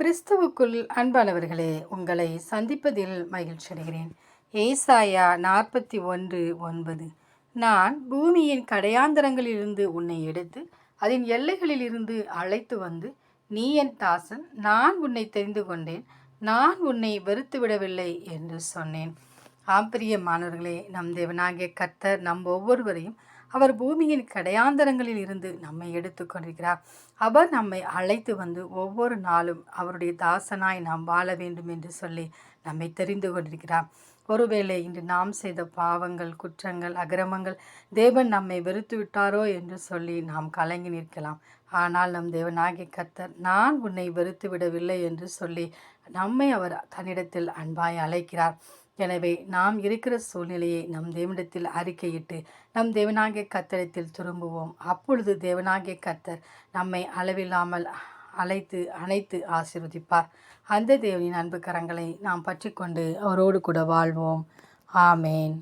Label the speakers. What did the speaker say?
Speaker 1: கிறிஸ்துவுக்குள் அன்பானவர்களே உங்களை சந்திப்பதில் மகிழ்ச்சி அடைகிறேன். ஏசாயா நாற்பத்தி ஒன்று ஒன்பது. நான் பூமியின் கடையாந்தரங்களிலிருந்து உன்னை எடுத்து அதன் எல்லைகளிலிருந்து அழைத்து வந்து நீ என் தாசன் நான் உன்னை தெரிந்து கொண்டேன் நான் உன்னை வெறுத்து விடவில்லை என்று சொன்னேன். ஆம்பிரியமானவர்களே நம் தேவனாகிய கர்த்தர் நம் ஒவ்வொருவரையும் அவர் பூமியின் கடையாந்தரங்களில் இருந்து நம்மை எடுத்து கொண்டிருக்கிறார். அவர் நம்மை அழைத்து வந்து ஒவ்வொரு நாளும் அவருடைய தாசனாய் நாம் வாழ வேண்டும் என்று சொல்லி நம்மை தெரிந்து கொண்டிருக்கிறார். ஒருவேளை இன்று நாம் செய்த பாவங்கள் குற்றங்கள் அக்கிரமங்கள் தேவன் நம்மை வெறுத்து விட்டாரோ என்று சொல்லி நாம் கலங்கி நிற்கலாம். ஆனால் நம் தேவனாகிய கர்த்தர் நான் உன்னை வெறுத்து விடவில்லை என்று சொல்லி நம்மை அவர் தன்னிடத்தில் அன்பாய் அழைக்கிறார். எனவே நாம் இருக்கிற சூழ்நிலையை நம் தேவனிடத்தில் அறிக்கையிட்டு நம் தேவனாகிய கத்தரத்தில் திரும்புவோம். அப்பொழுது தேவனாகிய கத்தர் நம்மை அளவில்லாமல் அழைத்து அணைத்து ஆசிர்வதிப்பார். அந்த தேவனின் அன்பு கரங்களை நாம் பற்றி கொண்டு அவரோடு கூட வாழ்வோம். ஆமேன்.